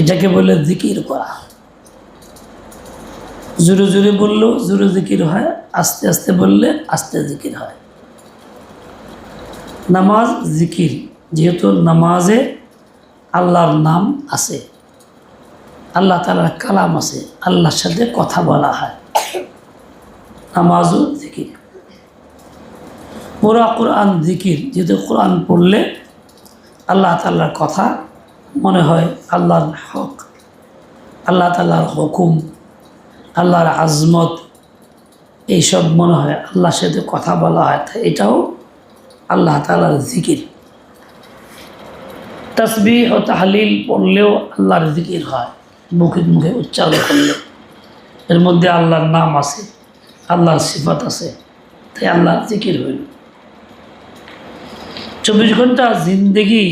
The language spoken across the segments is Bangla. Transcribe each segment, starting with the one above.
এটাকে বলে জিকির করা। জোরে জোরে বললেও জোরে জিকির হয়, আস্তে আস্তে বললে আস্তে জিকির হয়। নামাজ জিকির, যেহেতু নামাজে আল্লাহর নাম আছে, আল্লাহ তালার কালাম আছে, আল্লাহর সাথে কথা বলা হয়। নামাজও জিকির। পুরা কোরআন জিকির, যেহেতু কোরআন পড়লে আল্লাহ তাল্লার কথা মনে হয় আল্লাহর হক, আল্লাহ তাল্লার হুকুম, আল্লাহর আজমত, এইসব মনে হয় আল্লাহর সাথে কথা বলা হয়। এটাও আল্লাহ তালার জিকির। তসবি ও তাহলিল পড়লেও আল্লাহর জিকির হয়, মুখে মুখে উচ্চারণ করলে। এর মধ্যে আল্লাহর নাম আছে, আল্লাহর সিফত আছে, তাই আল্লাহর জিকির হইল। চব্বিশ ঘণ্টা জিন্দেগি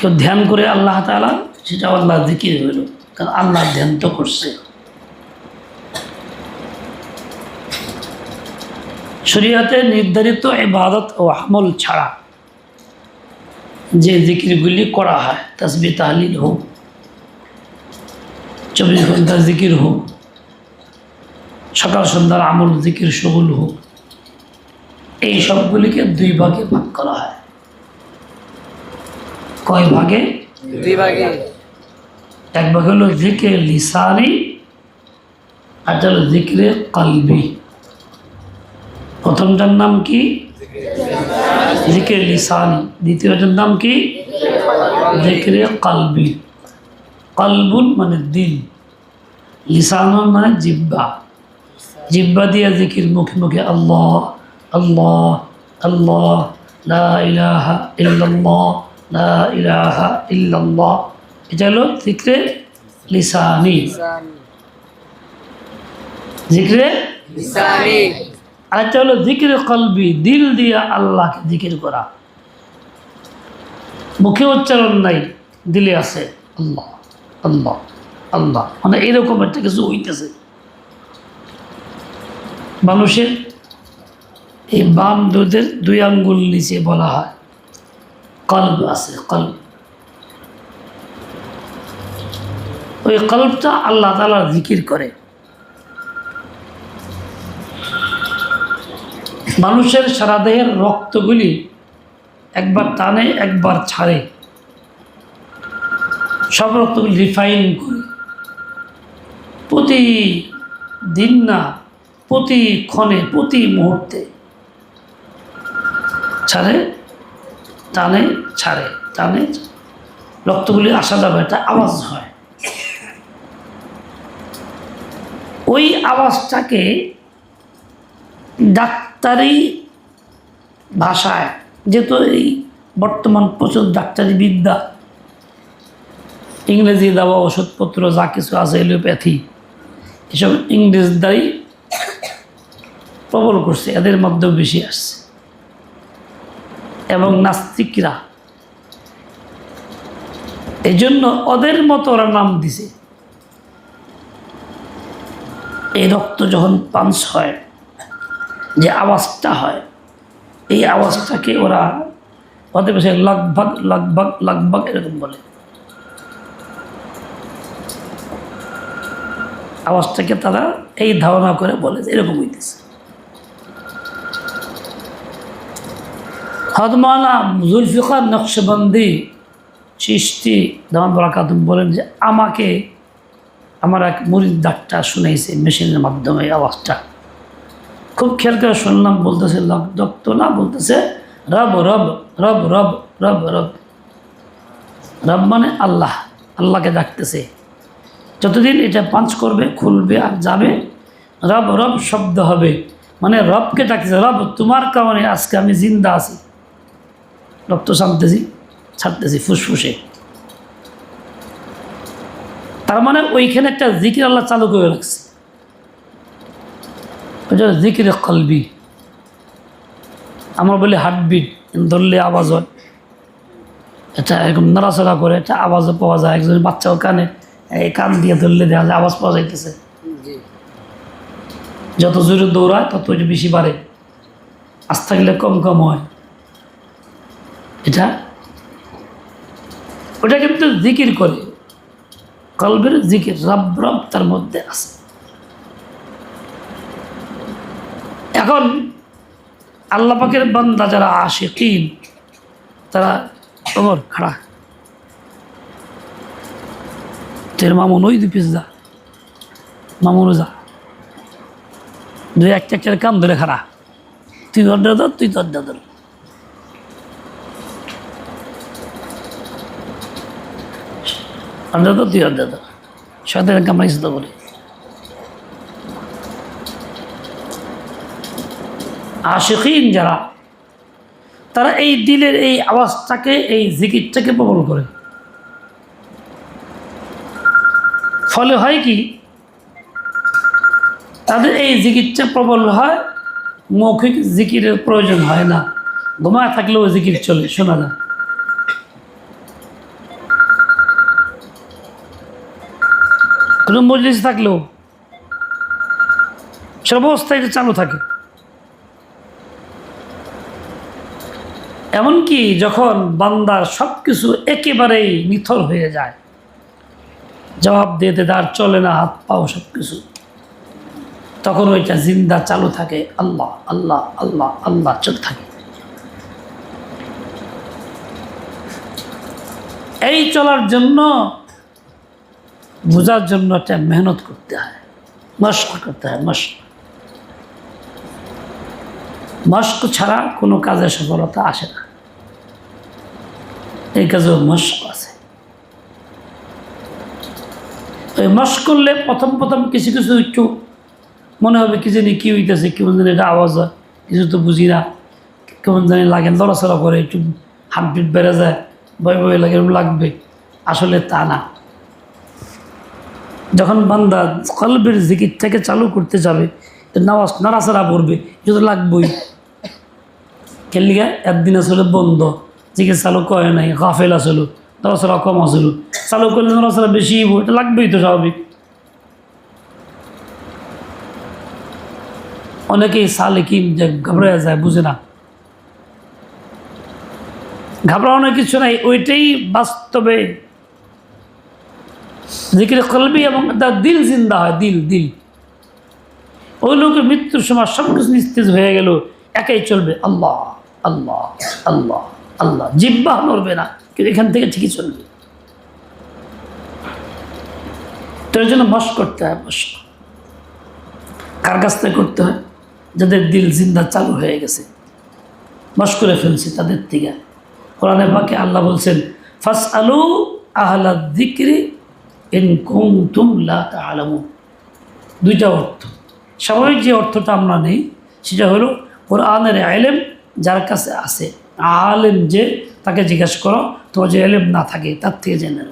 কেউ ধ্যান করে আল্লাহ তালা সেটা আল্লাহ জিকির হইল। কারণ আল্লাহ ধ্যান তো করছে। শরীয়তে নির্ধারিত ইবাদত ও আমল ছাড়া যে জিকিরগুলি করা হয় তসবি তাহলিল হোক, চব্বিশ ঘণ্টা জিকির হোক, সকাল সন্ধ্যার আমল, জিকির সগুল হোক, এই সবগুলিকে দুই ভাগে ভাগ করা হয়। কয় ভাগে? দুই ভাগে। এক ভাগ হলো জিকির লিসানি আর হলো জিকিরে কালবি। প্রথমটার নাম কি? জিকির লিসানি। দ্বিতীয়টার নাম কি? জিকিরে কালবি। কালবুল মানে দিল লিসানুন মানে জিব্বা। জিব্বা দিয়ে জিকির মুখে মুখে আল্লাহ আল্লাহ আল্লাহ লা ইলাহা ইল্লাল্লাহ। লা ইলাহা ইল্লাল্লাহ। এটা হলো জিক্রে লিসানি। জিক্রে লিসানি। আরেকটা হলো জিকির কলবি দিল দিয়ে আল্লাহকে জিকির করা। মুখে উচ্চারণ নাই দিলে আছে আল্লাহ আল্লাহ আল্লাহ। মানে এরকম একটা কিছু হইতেছে। মানুষের এই বাম দুধের দুই আঙ্গুল নিচে বলা হয়। কল্ব আছে, কল্ব। ওই কল্পটা আল্লাহ তালা জিকির করে। মানুষের সারা দেহের রক্তগুলি একবার টানে, একবার ছাড়ে। সব রক্তগুলি রিফাইন করে। প্রতি দিন না প্রতি ক্ষণে প্রতি মুহূর্তে ছাড়ে। টানে ছাড়ে, টানে রক্তগুলি আসা যাবে একটা আওয়াজ হয়। ওই আওয়াজটাকে ডাক্তারি ভাষায়, যেহেতু এই বর্তমান প্রচুর ডাক্তারি বিদ্যা ইংরেজি দেওয়া ওষুধপত্র, যা কিছু আছে, এলোপ্যাথি, এসব ইংরেজ দ্বারাই প্রবল করছে, এদের মধ্যেও বেশি আসছে। এবং নাস্তিকরা। এই জন্য ওদের মতো ওরা নাম দিছে। এই রক্ত যখন পাঞ্চ হয়, যে আওয়াজটা হয়, এই আওয়াজটাকে ওরা ওদের ভাষায় লাগভাগ, লগভগ লগভগ এরকম বলে। আওয়াজটাকে তারা এই ধারণা করে বলে যে এরকম হইতেছে। হদমানা জুলফিকার নকশবন্দি চিস্তি দামান বরাকাতুম বলেন যে আমাকে আমার এক মুরিদ ডাক্তার শুনেছে মেশিনের মাধ্যমে আওয়াজটা খুব খেয়াল করে শুনলাম বলতেছে দক্ত না বলতেছে রব রব রব রব রব রব রব মানে আল্লাহ আল্লাহকে ডাকতেছে যতদিন এটা পাঞ্চ করবে খুলবে আর যাবে রব রব শব্দ হবে মানে রবকে ডাকতেছে রব তোমার কারণে আজকে আমি জিন্দা আছি রক্ত ছাড়তেছি ছাড়তেছি ফুসফুসে। তার মানে ওইখানে একটা জিকির আল্লাহ চালু করে রাখছে। ওইটা জিকিরে কলবি। আমরা বলি হার্টবিট ধরলে আওয়াজ হয়। এটা এরকম নড়াচড়া করে একটা আওয়াজও পাওয়া যায় একজন বাচ্চাও কানে এই কান দিয়ে ধরলে দেখা যায় আওয়াজ পাওয়া যাইতেছে। যত জোরে দৌড়ায় তত বেশি বাড়ে। আস্তে থাকলে কম কম হয়। এটা, ওটা কিন্তু জিকির করে। কলবের জিকির রব রব তার মধ্যে আছে। এখন আল্লাহ পাকের বান্দা যারা আসে কিন তারা ওমর খাড়া। তোর মামুন ওই দুই পিস যা মামুনও যা দুই একটা একটা কাম ধরে খাড়া। তুই অর্ডার ধর, তুই অর্ডার ধর। ধর তুই ধর শয়তানের কামড়াইছে তো বলে। আশিকিন যারা, তারা এই দিলের এই আওয়াজটাকে, এই জিকিরটাকে প্রবল করে। ফলে হয় কি, তাদের এই জিকিরটা প্রবল হয়, মৌখিক জিকিরের প্রয়োজন হয় না। ঘুমায় থাকলেও জিকির চলে, শোনা যায়। কোনো মজলিস থাকলেও সর্বাবস্থায় এটা চালু থাকে। এমনকি যখন বান্দার সব কিছু একেবারেই নিথর হয়ে যায়, জবাব দিতে তার চলে না, হাত পাও সব কিছু তখন ওইটা জিন্দা চালু থাকে, আল্লাহ আল্লাহ আল্লাহ আল্লাহ চলতে থাকে। এই চলার জন্য বোঝার জন্য একটা মেহনত করতে হয়। মস্ক করতে হয়, মস্ক। মস্ক ছাড়া কোনো কাজে সফলতা আসে না। এই কাজেও মস্ক আছে। ওই মস্ক করলে প্রথম প্রথম কিছু কিছু একটু মনে হবে কি জানি কী হইতেছে, কেমন জানি এটা আওয়াজ হয়। কিছু তো বুঝি না, কেমন জানি লাগে লড়াচড়া করে একটু হার্টবিট বেড়ে যায়, ভয় ভয় লাগে লাগবে। আসলে তা না। যখন বান্দা কলবের জিকির থেকে চালু করতে যাবে নামাজ নাড়াচাড়া পড়বে যদি লাগবেই। খেলিগা একদিন আসলে বন্ধ, জিকির চালু করে নাই, গাফেল আসলো, নড়াচড়া কম আসলো। চালু করলে নড়াচড়া বেশি এটা লাগবেই তো স্বাভাবিক। অনেকেই সালেকিম যে ঘাবড়ে যায়, বুঝে না। ঘাবড়ানোর কিছু নাই, ওইটাই বাস্তবে জিকির কলবি এবং তার দিল জিন্দা হয়, দিল দিল। ওই লোকের মৃত্যুর সময় সব কিছু নিস্তেজ হয়ে গেল, একাই চলবে। আল্লাহ আল্লাহ আল্লাহ আল্লাহ। জিব্বাহ নড়বে না, কিন্তু এখান থেকে ঠিকই চলবে। তো এর জন্য মস্ক করতে হয়, মস্ক। কার কাছ থেকে করতে হয়? যাদের দিল জিন্দা চালু হয়ে গেছে। মস্ক করে ফেলছে তাদের থেকে। কোরআনে পাকে আল্লাহ বলছেন ফাস আলু আহলা দিক্রি লা তাআলামুন। দুইটা অর্থ। স্বাভাবিক যে অর্থটা আমরা নেই, সেটা হলো ওর কোরআনের আলেম যার কাছে আছে, আলেম যে তাকে জিজ্ঞাসা করো, তোমার যে এলেম না থাকে, তার থেকে জেনে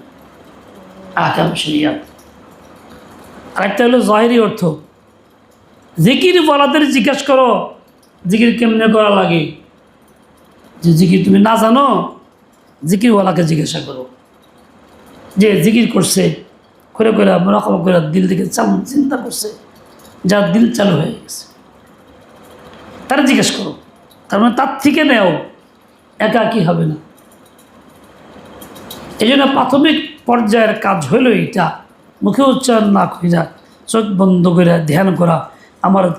আকাম শরিয়াত আরেকটা হলো জহেরি অর্থ। জিকির বলাদের জিজ্ঞাসা করো, জিকির কেমনে করা লাগে? যে জিকির তুমি না জানো জিকিরওয়ালাকে জিজ্ঞাসা করো। যে জিকির করছে করে করে রকম করে দিল থেকে চাল চিন্তা করছে যার দিল চালু হয়ে গেছে। তারা জিজ্ঞেস করো, তার মানে তার থেকে নেও একা কি হবে না। এই জন্য প্রাথমিক পর্যায়ের কাজ হলো এটা। মুখে উচ্চারণ না কইরা চোখ বন্ধ করে ধ্যান করা। আমার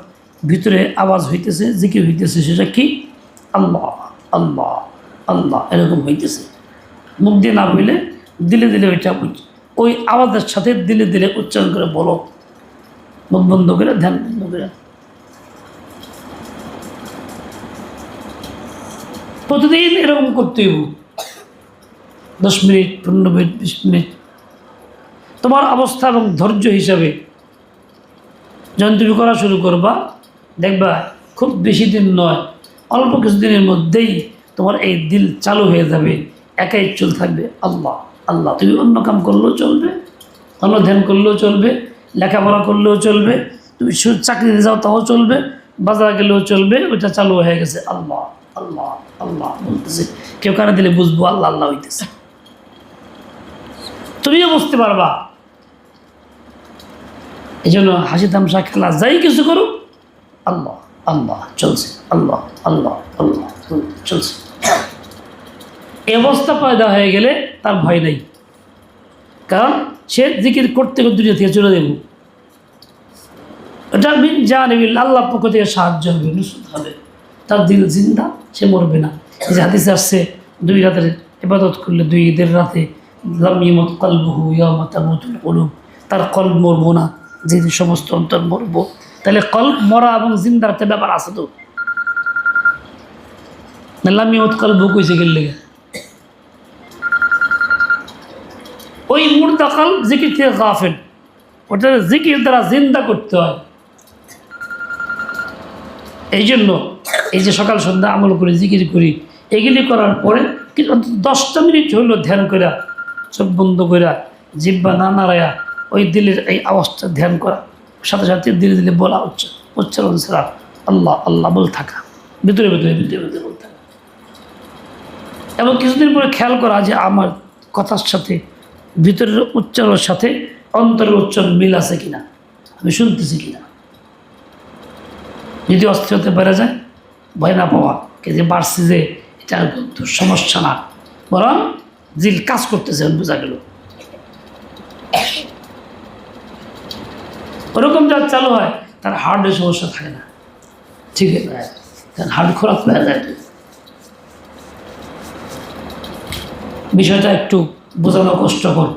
ভিতরে আওয়াজ হইতেছে, জিকির হইতেছে, সেটা কি? আল্লাহ আল্লাহ আল্লাহ, এরকম হইতেছে। মুখ দিয়ে না বললে দিলে দিলে ওইটা উচ- ওই আওয়াজের সাথে দিলে দিলে উচ্চারণ করে বলো। মুখ বন্ধ করে ধ্যান বন্ধ করে। প্রতিদিন এরকম করতে হইব। দশ মিনিট, পনেরো মিনিট, বিশ মিনিট। তোমার অবস্থা এবং ধৈর্য হিসাবে যখন তুমি করা শুরু করবা, দেখবা খুব বেশি দিন নয়, অল্প কিছুদিনের মধ্যেই তোমার এই দিল চালু হয়ে যাবে। একাই চল থাকবে আল্লাহ। আল্লাহ, তুমি অন্য কাম করলেও চলবে অন্য ধ্যান করলেও চলবে, লেখাপড়া করলেও চলবে, তুমি চাকরিতে যাও তাও চলবে, বাজারে গেলেও চলবে, ওইটা চালু হয়ে গেছে। আল্লাহ আল্লাহ আল্লাহ বলতেছে, কেউ কানে দিলে বুঝব, আল্লাহ আল্লাহ হইতেছে। তুমিও বুঝতে পারবা। এই জন্য হাসি তামসা খেলা যাই কিছু করুক, আল্লাহ আল্লাহ চলছে আল্লাহ আল্লাহ আল্লাহ চলছে। অবস্থা পয়দা হয়ে গেলে তার ভয় নেই। কারণ সে জিকির করতে করতে দুনিয়া থেকে চলে দেব ওটা মিন জানিবিল আল্লাহ পক্ষ থেকে সাহায্য হবে নুসরত হবে। তার দিল জিন্দা, সে মরবে না। যে হাদিসে আসছে, দুই রাতের ইবাদত করলে দুই ঈদের রাতে লামিমত কলবহু ইয়ামাতামতুল কলুব। তার কল মরবো না যেদিন সমস্ত অন্তর মরবো। তাহলে কল্প মরা এবং জিন্দার একটা ব্যাপার আছে তো। লামিমত কলবহু কইছে গেলে ওই মুর্দাকাল জিকির থেকে গাফেল। ওটা জিকির দ্বারা জিন্দা করতে হয়। এই জন্য এই যে সকাল সন্ধ্যা আমল করি জিকির করি, এগুলি করার পরে কিন্তু দশটা মিনিট হইল ধ্যান করা, চোখ বন্ধ করা, জিব্বা না নাড়ায়া, ওই দিলের এই আওয়াজটা ধ্যান করা, সাথে সাথে ধীরে ধীরে বলা হচ্ছে উচ্চারণ ছাড়া আল্লাহ আল্লাহ বল থাকা, ভিতরে ভিতরে ভিতরে ভিতরে বল থাকা। এবং কিছুদিন পরে খেয়াল করা যে আমার কথার সাথে ভিতরের উচ্চারণের সাথে অন্তরের উচ্চারণ মিল আছে কিনা? আমি শুনতেছি কিনা? যদি অস্থিরতা বেড়ে যায় ভয় না পাওয়া কে যে বাড়ছে যে এটা কিন্তু সমস্যা না। বরং জিল কাজ করতেছে বোঝা গেল। ওরকম যা চালু হয় তার হার্টের সমস্যা থাকে না। ঠিক আছে? হার্ট খোরাক হয়ে যায়। বিষয়টা একটু বোঝানো কষ্টকর।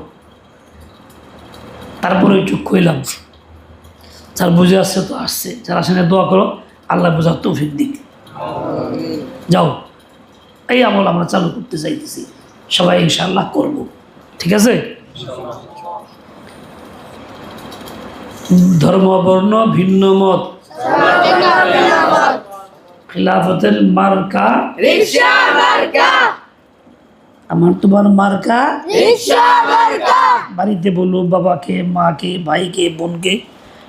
তারপরে একটু কইলাম যার বুঝে আসছে তো আসছে। যারা সেখানে দোয়া করো আল্লাহ বোঝার তৌফিক দিক। যাও। এই আমল আমরা চালু করতে চাইতেছি। সবাই ইনশাআল্লাহ করব। ঠিক আছে? ধর্ম বর্ণ ভিন্ন মত। খিলাফতের মার্কা। আমার তোমার মার্কা? বাড়িতে বলব বাবাকে মাকে ভাইকে বোনকে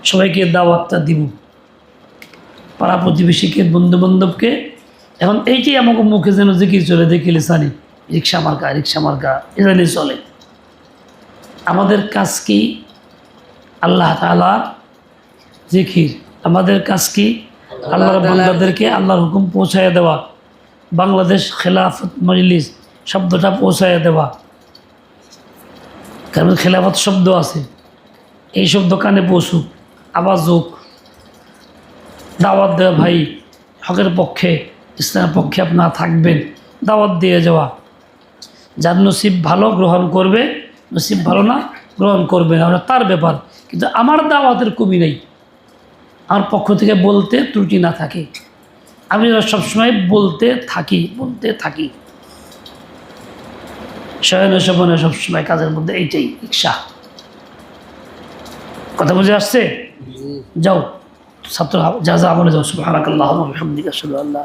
সবাইকে দাওয়াতটা দিব। পাড়া প্রতিবেশীকে বন্ধু বান্ধবকে এখন এইটাই আমাকে মুখে যেন জিকির চলে দেখি লিসানি রিক্সা মার্কা রিক্সা মার্কা এজানি চলে। আমাদের কাজ কি? আল্লাহ তালা জিকির। আমাদের কাজ কি? আল্লাহর বান্দাদেরকে আল্লাহর হুকুম পৌঁছায় দেওয়া। বাংলাদেশ খেলাফত মজলিস শব্দটা পৌঁছায় দেওয়া কারণ খেলাফত শব্দ আছে। এই শব্দ কানে পৌঁছুক, আওয়াজ হোক। দাওয়াত দেওয়া ভাই, হকের পক্ষে, ইসলামের পক্ষে আপনারা থাকবেন। দাওয়াত দিয়ে যাওয়া। যার নসিব ভালো গ্রহণ করবে, নসিব ভালো না গ্রহণ করবে না। তার ব্যাপার। কিন্তু আমার দাওয়াতের কমি নেই। আমার পক্ষ থেকে বলতে ত্রুটি না থাকে। আমি সবসময় বলতে থাকি বলতে থাকি। শয়নে শোভনে সবসময় কাজের মধ্যে এইটাই ইচ্ছা কথা বুঝে আসছে? যাও ছাত্র যা যা আমলে যাও সুবাহ আল্লাহ আল্লাহ